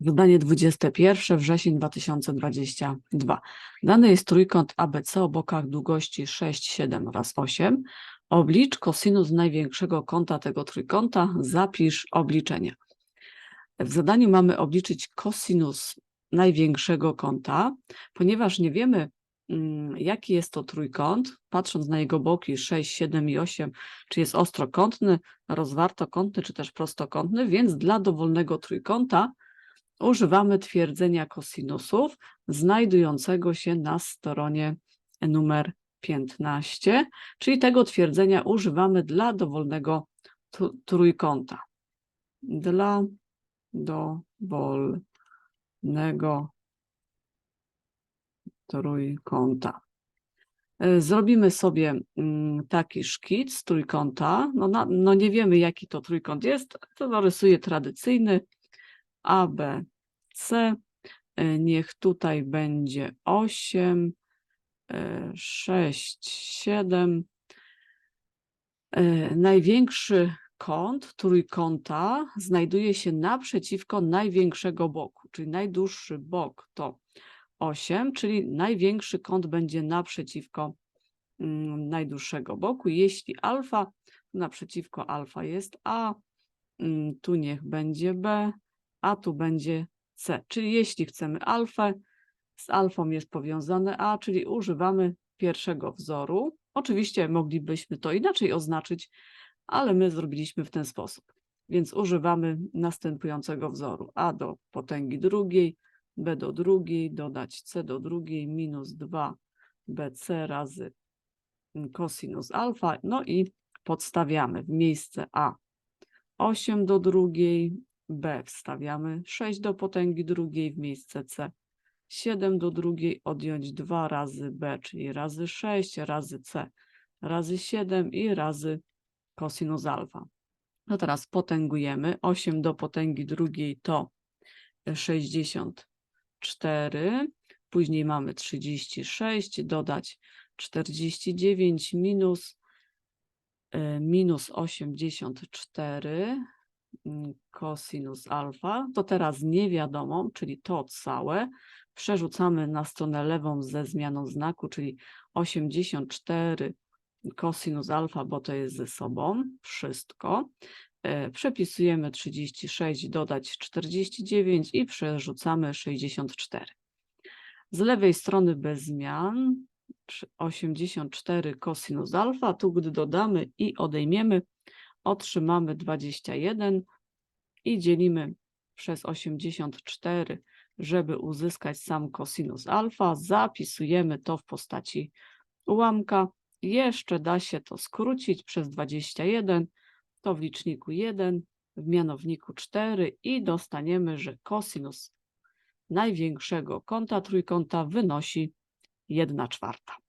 Wydanie 21 wrzesień 2022. Dany jest trójkąt ABC o bokach długości 6, 7 oraz 8. Oblicz kosinus największego kąta tego trójkąta, zapisz obliczenia. W zadaniu mamy obliczyć kosinus największego kąta, ponieważ nie wiemy, mm, jaki jest to trójkąt, patrząc na jego boki 6, 7 i 8, czy jest ostrokątny, rozwartokątny, czy też prostokątny, więc dla dowolnego trójkąta używamy twierdzenia kosinusów znajdującego się na stronie numer 15, czyli tego twierdzenia używamy dla dowolnego tr- trójkąta. Dla dowolnego trójkąta. E, Zrobimy sobie mm, taki szkic trójkąta. No, no nie wiemy, jaki to trójkąt jest, to narysuję tradycyjny A, B, C. E, Niech tutaj będzie 8, 6, 7. E, Największy kąt trójkąta znajduje się naprzeciwko największego boku, czyli najdłuższy bok to 8, czyli największy kąt będzie naprzeciwko mm, najdłuższego boku. Jeśli alfa, naprzeciwko alfa jest A, mm, tu niech będzie B, a tu będzie C. Czyli jeśli chcemy alfę, z alfą jest powiązane A, czyli używamy pierwszego wzoru. Oczywiście moglibyśmy to inaczej oznaczyć, ale my zrobiliśmy w ten sposób. Więc używamy następującego wzoru. A do potęgi drugiej, B do drugiej, dodać C do drugiej, minus 2 BC razy cosinus alfa. No i podstawiamy w miejsce A 8 do drugiej, B wstawiamy 6 do potęgi drugiej, w miejsce C 7 do drugiej, odjąć 2 razy B, czyli razy 6 razy C razy 7 i razy cosinus alfa. No teraz potęgujemy. 8 do potęgi drugiej to 64, później mamy 36, dodać 49 minus, e, minus 84 mm, cosinus alfa, to teraz niewiadomą, czyli to całe, przerzucamy na stronę lewą ze zmianą znaku, czyli 84 cosinus alfa, bo to jest ze sobą wszystko. E, Przepisujemy 36, dodać 49 i przerzucamy 64. Z lewej strony bez zmian przy- 84 cosinus alfa, tu gdy dodamy i odejmiemy, otrzymamy 21 i dzielimy przez 84, żeby uzyskać sam cosinus alfa. Zapisujemy to w postaci ułamka. Jeszcze da się to skrócić przez 21, to w liczniku 1, w mianowniku 4 i dostaniemy, że cosinus największego kąta trójkąta wynosi 1 czwarta.